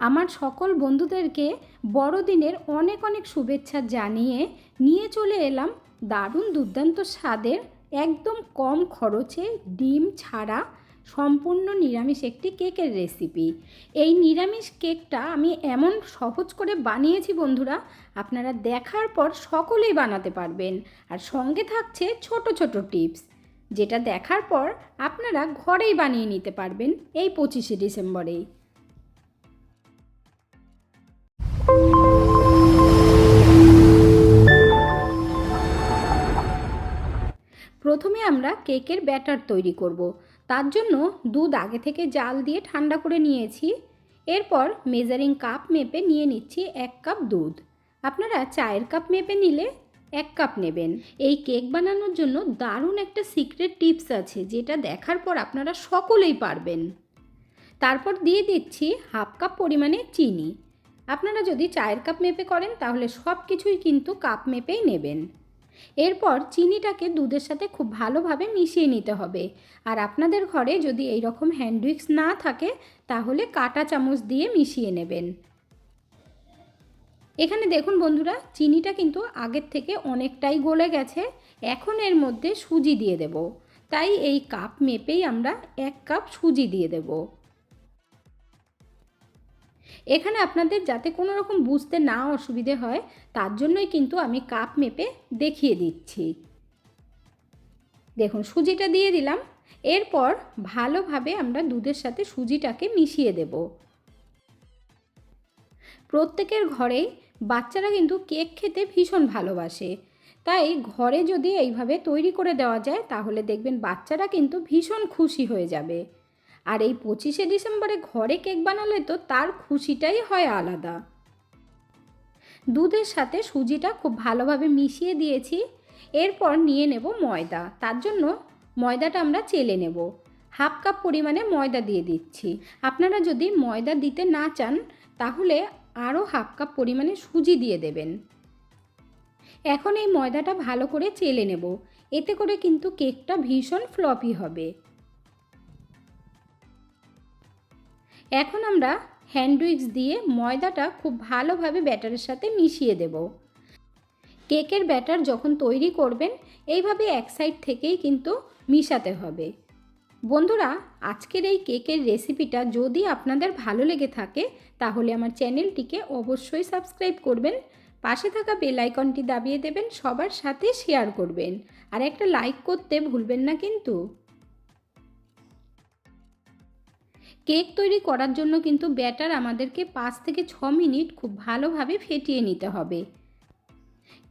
আমার সকল বন্ধুদেরকে বড়দিনের অনেক অনেক শুভেচ্ছা জানিয়ে নিয়ে চলে এলাম দারুণ দুর্দান্ত স্বাদের একদম কম খরচে ডিম ছাড়া সম্পূর্ণ নিরামিষ একটি কেকের রেসিপি। এই নিরামিষ কেকটা আমি এমন সহজ করে বানিয়েছি বন্ধুরা, আপনারা দেখার পর সকলেই বানাতে পারবেন। আর সঙ্গে থাকছে ছোট ছোট টিপস, যেটা দেখার পর আপনারা ঘরেই বানিয়ে নিতে পারবেন এই পঁচিশে ডিসেম্বরেই। প্রথমে আমরা কেকের ব্যাটার তৈরি করব। তার জন্য দুধ আগে থেকে জাল দিয়ে ঠান্ডা করে নিয়েছি। এরপর মেজারিং কাপ মেপে নিয়ে নিচ্ছি এক কাপ দুধ। আপনারা চায়ের কাপ মেপে নিলে এক কাপ নেবেন। এই কেক বানানোর জন্য দারুণ একটা সিক্রেট টিপস আছে, যেটা দেখার পর আপনারা সকলেই পারবেন। তারপর দিয়ে দিচ্ছি হাফ কাপ পরিমাণে চিনি। আপনারা যদি চায়ের কাপ মেপে করেন, তাহলে সব কিছুই কিন্তু কাপ মেপেই নেবেন। এরপর চিনিটাকে দুধের সাথে খুব ভালোভাবে মিশিয়ে নিতে হবে। আর আপনাদের ঘরে যদি এই রকম হ্যান্ড উইক্স না থাকে, তাহলে কাটা চামচ দিয়ে মিশিয়ে নেবেন। এখানে দেখুন বন্ধুরা, চিনিটা কিন্তু আগের থেকে অনেকটাই গলে গেছে। এখন এর মধ্যে সুজি দিয়ে দেব। তাই এই কাপ মেপেই আমরা এক কাপ সুজি দিয়ে দেব। এখানে আপনাদের যাতে কোনো রকম বুঝতে না অসুবিধে হয়, তার জন্যই কিন্তু আমি কাপ মেপে দেখিয়ে দিচ্ছি। দেখুন, সুজিটা দিয়ে দিলাম। এরপর ভালোভাবে আমরা দুধের সাথে সুজিটাকে মিশিয়ে দেব। প্রত্যেকের ঘরেই বাচ্চারা কিন্তু কেক খেতে ভীষণ ভালোবাসে। তাই ঘরে যদি এইভাবে তৈরি করে দেওয়া যায়, তাহলে দেখবেন বাচ্চারা কিন্তু ভীষণ খুশি হয়ে যাবে। আর এই পঁচিশে ডিসেম্বরে ঘরে কেক বানালে তো তার খুশিটাই হয় আলাদা। দুধের সাথে সুজিটা খুব ভালোভাবে মিশিয়ে দিয়েছি। এরপর নিয়ে নেব ময়দা। তার জন্য ময়দাটা আমরা চেলে নেব। হাফ কাপ পরিমাণে ময়দা দিয়ে দিচ্ছি। আপনারা যদি ময়দা দিতে না চান, তাহলে আরও হাফ কাপ পরিমাণে সুজি দিয়ে দেবেন। এখন এই ময়দাটা ভালো করে চেলে নেব। এতে করে কিন্তু কেকটা ভীষণ ফ্লপি হবে। এখন আমরা হ্যান্ডউইক্স দিয়ে ময়দাটা খুব ভালোভাবে ব্যাটারের সাথে মিশিয়ে দেব। কেকের ব্যাটার যখন তৈরি করবেন, এইভাবে এক সাইড থেকেই কিন্তু মিশাতে হবে। বন্ধুরা, আজকের এই কেকের রেসিপিটা যদি আপনাদের ভালো লেগে থাকে, তাহলে আমার চ্যানেলটিকে অবশ্যই সাবস্ক্রাইব করবেন, পাশে থাকা বেল আইকনটি দাবিয়ে দেবেন, সবার সাথে শেয়ার করবেন, আর একটা লাইক করতে ভুলবেন না কিন্তু। কেক তৈরি করার জন্য কিন্তু ব্যাটার আমাদেরকে পাঁচ থেকে ছ মিনিট খুব ভালোভাবে ফেটিয়ে নিতে হবে।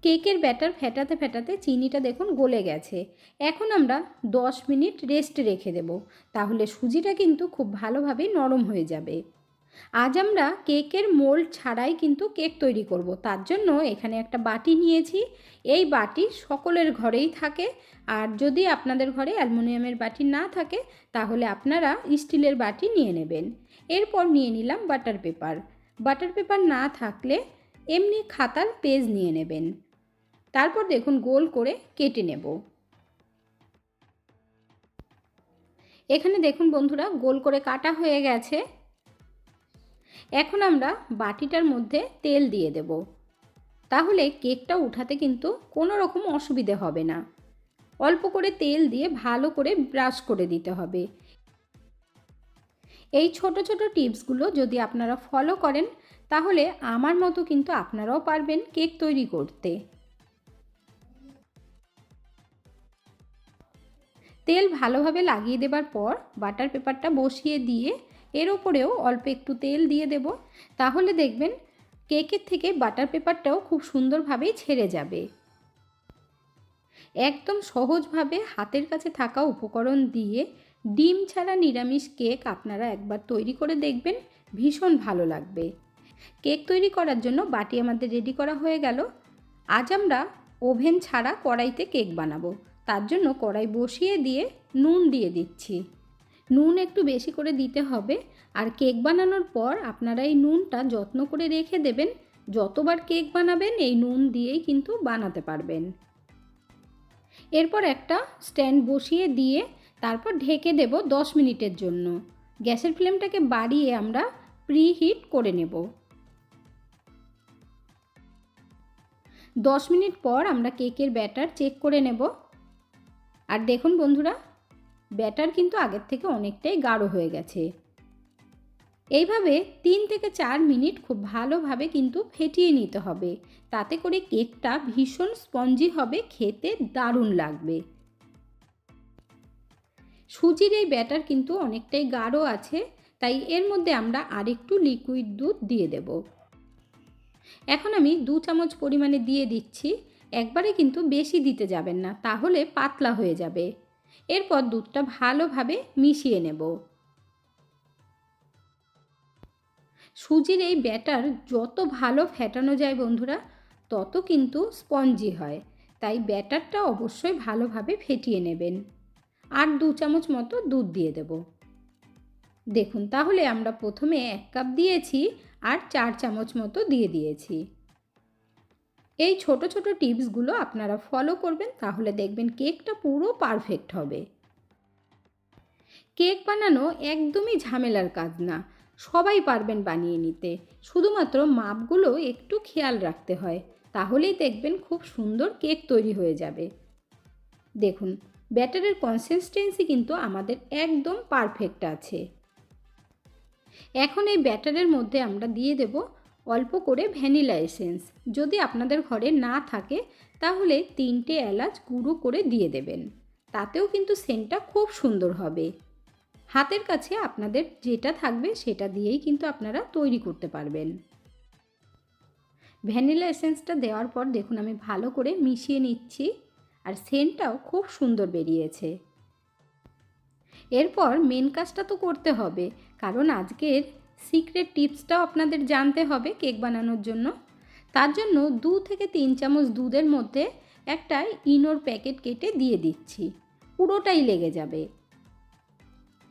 কেকের ব্যাটার ফেটাতে ফেটাতে চিনিটা দেখুন গলে গেছে। এখন আমরা দশ মিনিট রেস্ট রেখে দেব। তাহলে সুজিটা কিন্তু খুব ভালোভাবে নরম হয়ে যাবে। আজ আমরা কেকের মোল্ড ছাড়াই কিন্তু কেক তৈরি করব। তার জন্য এখানে একটা বাটি নিয়েছি। এই বাটি সকলের ঘরেই থাকে। আর যদি আপনাদের ঘরে অ্যালুমিনিয়ামের বাটি না থাকে, তাহলে আপনারা স্টিলের বাটি নিয়ে নেবেন। এরপর নিয়ে নিলাম বাটার পেপার। বাটার পেপার না থাকলে এমনি খাতার পেজ নিয়ে নেবেন। তারপর দেখুন গোল করে কেটে নেব। এখানে দেখুন বন্ধুরা, গোল করে কাটা হয়ে গেছে। এখন আমরা বাটিটার মধ্যে তেল দিয়ে দেব। তাহলে কেকটা উঠাতে কিন্তু কোনো রকম অসুবিধে হবে না। অল্প করে তেল দিয়ে ভালো করে ব্রাশ করে দিতে হবে। এই ছোট ছোট টিপসগুলো যদি আপনারা ফলো করেন, তাহলে আমার মতো কিন্তু আপনারাও পারবেন কেক তৈরি করতে। তেল ভালোভাবে লাগিয়ে দেবার পর বাটার পেপারটা বসিয়ে দিয়ে এর ওপরেও অল্প একটু তেল দিয়ে দেব। তাহলে দেখবেন কেকের থেকে বাটার পেপারটাও খুব সুন্দরভাবেই ছেড়ে যাবে। একদম সহজভাবে হাতের কাছে থাকা উপকরণ দিয়ে ডিম ছাড়া নিরামিষ কেক আপনারা একবার তৈরি করে দেখবেন, ভীষণ ভালো লাগবে। কেক তৈরি করার জন্য বাটি আমাদের রেডি করা হয়ে গেল। আজ আমরা ওভেন ছাড়া কড়াইতে কেক বানাবো। তার জন্য কড়াই বসিয়ে দিয়ে নুন দিয়ে দিচ্ছি। নুন একটু বেশি করে দিতে হবে। আর কেক বানানোর পর আপনারা এই নুনটা যত্ন করে রেখে দেবেন। যতবার কেক বানাবেন, এই নুন দিয়েই কিন্তু বানাতে পারবেন। এরপর একটা স্ট্যান্ড বসিয়ে দিয়ে তারপর ঢেকে দেব দশ মিনিটের জন্য। গ্যাসের ফ্লেমটাকে বাড়িয়ে আমরা প্রিহিট করে নেব। দশ মিনিট পর আমরা কেকের ব্যাটার চেক করে নেব। আর দেখুন বন্ধুরা ব্যাটার কিন্তু আগের থেকে অনেকটাই গাঢ় হয়ে গেছে। এইভাবে তিন থেকে চার মিনিট খুব ভালোভাবে কিন্তু ফেটিয়ে নিতে হবে। তাতে করে কেকটা ভীষণ স্পঞ্জি হবে, খেতে দারুণ লাগবে। সুজির এই ব্যাটার কিন্তু অনেকটাই গাঢ় আছে, তাই এর মধ্যে আমরা আরেকটু লিকুইড দুধ দিয়ে দেব। এখন আমি দু চামচ পরিমাণে দিয়ে দিচ্ছি, একবারে কিন্তু বেশি দিতে যাবেন না, তাহলে পাতলা হয়ে যাবে। এরপর দুধটা ভালোভাবে মিশিয়ে নেব। সুজির এই ব্যাটার যত ভালো ফেটানো যায় বন্ধুরা, তত কিন্তু স্পঞ্জি হয়। তাই ব্যাটারটা অবশ্যই ভালোভাবে ফেটিয়ে নেবেন। আর দু চামচ মতো দুধ দিয়ে দেব। দেখুন, তাহলে আমরা প্রথমে এক কাপ দিয়েছি আর চার চামচ মতো দিয়ে দিয়েছি। এই ছোট ছোট টিপসগুলো আপনারা ফলো করবেন, তাহলে দেখবেন কেকটা পুরো পারফেক্ট হবে। কেক বানানো একদমই ঝামেলার কাজ না, সবাই পারবেন বানিয়ে নিতে। শুধুমাত্র মাপগুলো একটু খেয়াল রাখতে হয়, তাহলেই দেখবেন খুব সুন্দর কেক তৈরি হয়ে যাবে। দেখুন, ব্যাটারের কনসিস্টেন্সি কিন্তু আমাদের একদম পারফেক্ট আছে। এখন এই ব্যাটারের মধ্যে আমরা দিয়ে দেব অল্প করে ভ্যানিলা এসেন্স। যদি আপনাদের ঘরে না থাকে, তাহলে তিনটে এলাচ গুঁড়ো করে দিয়ে দেবেন। তাতেও কিন্তু সেন্টটা খুব সুন্দর হবে। হাতের কাছে আপনাদের যেটা থাকবে সেটা দিয়েই কিন্তু আপনারা তৈরি করতে পারবেন। ভ্যানিলা এসেন্সটা দেওয়ার পর দেখুন আমি ভালো করে মিশিয়ে নিচ্ছি আর সেন্টটাও খুব সুন্দর বেরিয়েছে। এরপর মেন কাজটা তো করতে হবে, কারণ আজকের সিক্রেট টিপসটাও আপনাদের জানতে হবে কেক বানানোর জন্য। তার জন্য দু থেকে তিন চামচ দুধের মধ্যে একটা ইনোর প্যাকেট কেটে দিয়ে দিচ্ছি। পুরোটাই লেগে যাবে।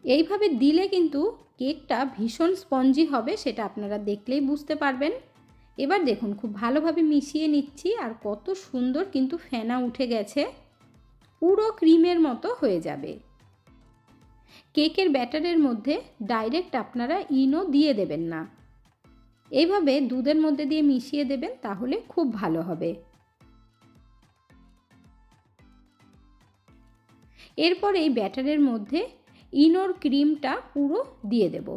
এইভাবে দিলে কিন্তু কেকটা ভীষণ স্পঞ্জি হবে সেটা আপনারা দেখলেই বুঝতে পারবেন। এবার দেখুন, খুব ভালোভাবে মিশিয়ে নিচ্ছি আর কত সুন্দর কিন্তু ফেনা উঠে গেছে। পুরো ক্রিমের মতো হয়ে যাবে। কেকের ব্যাটারের মধ্যে ডাইরেক্ট আপনারা ইনো দিয়ে দেবেন না। এইভাবে দুধের মধ্যে দিয়ে মিশিয়ে দেবেন তাহলে খুব ভালো হবে। এরপর এই ব্যাটারের মধ্যে ইনোর ক্রিমটা পুরো দিয়ে দেব।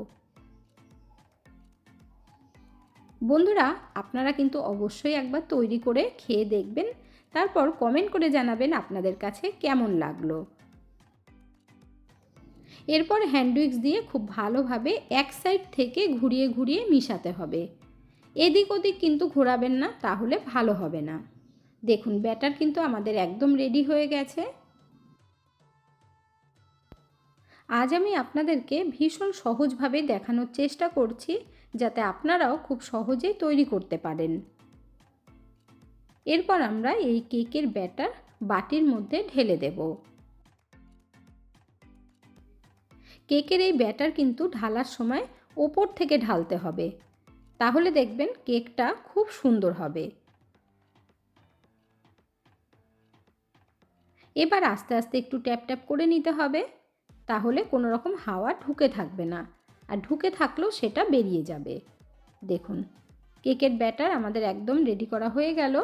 বন্ধুরা, আপনারা কিন্তু অবশ্যই একবার তৈরি করে খেয়ে দেখবেন। তারপর কমেন্ট করে জানাবেন আপনাদের কাছে কেমন লাগল। এরপর হ্যান্ডউইক্স দিয়ে খুব ভালোভাবে এক সাইড থেকে ঘুরিয়ে ঘুরিয়ে মিশাতে হবে। এদিক ওদিক কিন্তু ঘোরাবেন না, তাহলে ভালো হবে না। দেখুন ব্যাটার কিন্তু আমাদের একদম রেডি হয়ে গেছে। আজ আমি আপনাদেরকে ভীষণ সহজভাবে দেখানোর চেষ্টা করছি, যাতে আপনারাও খুব সহজেই তৈরি করতে পারেন। এরপর আমরা এই কেকের ব্যাটার বাটির মধ্যে ঢেলে দেব। কেকের এই ব্যাটার কিন্তু ঢালার সময় ওপর থেকে ঢালতে হবে। তাহলে দেখবেন কেকটা খুব সুন্দর হবে। এবার আস্তে আস্তে একটু ট্যাপ ট্যাপ করে নিতে হবে। তাহলে কোনো রকম হাওয়া ঢুকে থাকবে না। আর ঢুকে থাকলেও সেটা বেরিয়ে যাবে। দেখুন, কেকের ব্যাটার আমাদের একদম রেডি করা হয়ে গেল।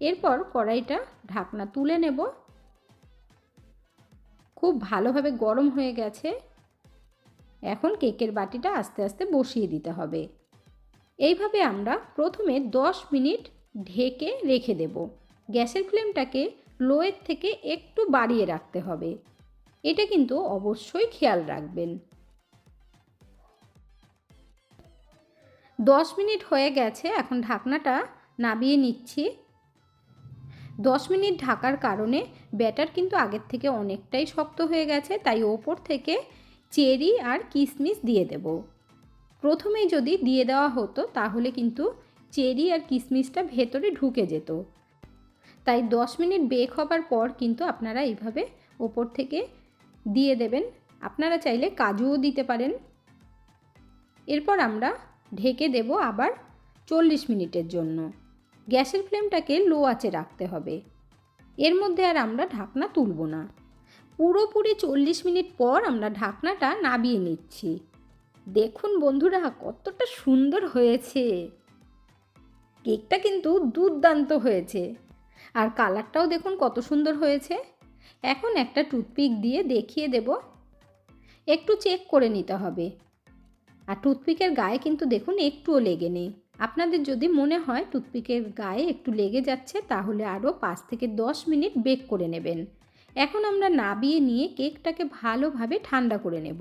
এরপর কড়াইটা ঢাকনা তুলে নেব। খুব ভালোভাবে গরম হয়ে গেছে। এখন কেকের বাটিটা আস্তে আস্তে বসিয়ে দিতে হবে। এইভাবে আমরা প্রথমে 10 মিনিট ঢেকে রেখে দেব। গ্যাসের ফ্লেমটাকে লোয়ের থেকে একটু বাড়িয়ে রাখতে হবে। এটা কিন্তু অবশ্যই খেয়াল রাখবেন। দশ মিনিট হয়ে গেছে, এখন ঢাকনাটা নাবিয়ে নিচ্ছি। দশ মিনিট ঢাকার কারণে ব্যাটার কিন্তু আগের থেকে অনেকটাই শক্ত হয়ে গেছে, তাই ওপর থেকে চেরি আর কিশমিশ দিয়ে দেব। প্রথমেই যদি দিয়ে দেওয়া হতো, তাহলে কিন্তু চেরি আর কিশমিশটা ভেতরে ঢুকে যেত। তাই দশ মিনিট বেক হবার পর কিন্তু আপনারা এইভাবে ওপর থেকে দিয়ে দেবেন। আপনারা চাইলে কাজুও দিতে পারেন। এরপর আমরা ঢেকে দেব আবার চল্লিশ মিনিটের জন্য। গ্যাসের ফ্লেমটাকে লো আঁচে রাখতে হবে। এর মধ্যে আর আমরা ঢাকনা তুলব না। পুরোপুরি চল্লিশ মিনিট পর আমরা ঢাকনাটা নাবিয়ে নিচ্ছি। দেখুন বন্ধুরা, কতটা সুন্দর হয়েছে। কেকটা কিন্তু দুর্দান্ত হয়েছে। আর কালারটাও দেখুন কত সুন্দর হয়েছে। এখন একটা টুথপিক দিয়ে দেখিয়ে দেব। একটু চেক করে নিতে হবে। আর টুথপিকের গায়ে কিন্তু দেখুন একটুও লেগে নেই। আপনাদের যদি মনে হয় টুথপিকের গায়ে একটু লেগে যাচ্ছে, তাহলে আরও পাঁচ থেকে দশ মিনিট বেক করে নেবেন। এখন আমরা নাবিয়ে নিয়ে কেকটাকে ভালোভাবে ঠান্ডা করে নেব।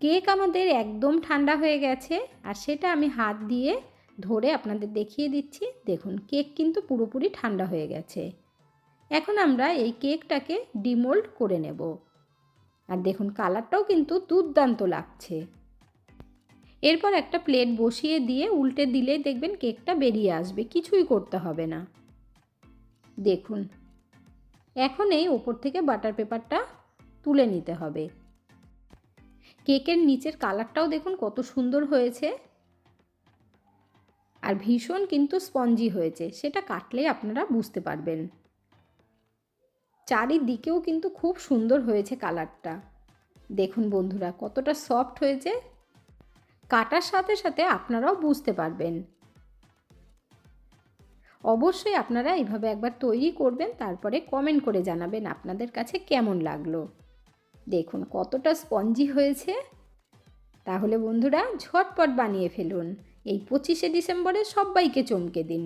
কেক আমাদের একদম ঠান্ডা হয়ে গেছে আর সেটা আমি হাত দিয়ে ধরে আপনাদের দেখিয়ে দিচ্ছি। দেখুন, কেক কিন্তু পুরোপুরি ঠান্ডা হয়ে গেছে। এখন আমরা এই কেকটাকে ডিমোল্ড করে নেব। আর দেখুন, কালারটাও কিন্তু দুর্দান্ত লাগছে। এরপর একটা প্লেট বসিয়ে দিয়ে উল্টে দিলেই দেখবেন কেকটা বেরিয়ে আসবে, কিছুই করতে হবে না। দেখুন এখন এই ওপর থেকে বাটার পেপারটা তুলে নিতে হবে। কেকের নিচের কালারটাও দেখুন কত সুন্দর হয়েছে। আর ভীষণ কিন্তু স্পঞ্জি হয়েছে, সেটা কাটলেই আপনারা বুঝতে পারবেন। চারিদিকেও কিন্তু খুব সুন্দর হয়েছে কালারটা। দেখুন বন্ধুরা কতটা সফট হয়েছে। কাটার সাথে সাথে আপনারাও বুঝতে পারবেন। অবশ্যই আপনারা এইভাবে একবার তৈরি করবেন, তারপরে কমেন্ট করে জানাবেন আপনাদের কাছে কেমন লাগল। দেখুন কতটা স্পঞ্জি হয়েছে। তাহলে বন্ধুরা ঝটপট বানিয়ে ফেলুন। এই পঁচিশে ডিসেম্বরে সবাইকে চমকে দিন।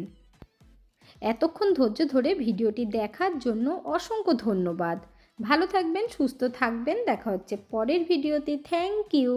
এতক্ষণ ধৈর্য ধরে ভিডিওটি দেখার জন্য অসংখ্য ধন্যবাদ। ভালো থাকবেন, সুস্থ থাকবেন। দেখা হচ্ছে পরের ভিডিওতে। Thank you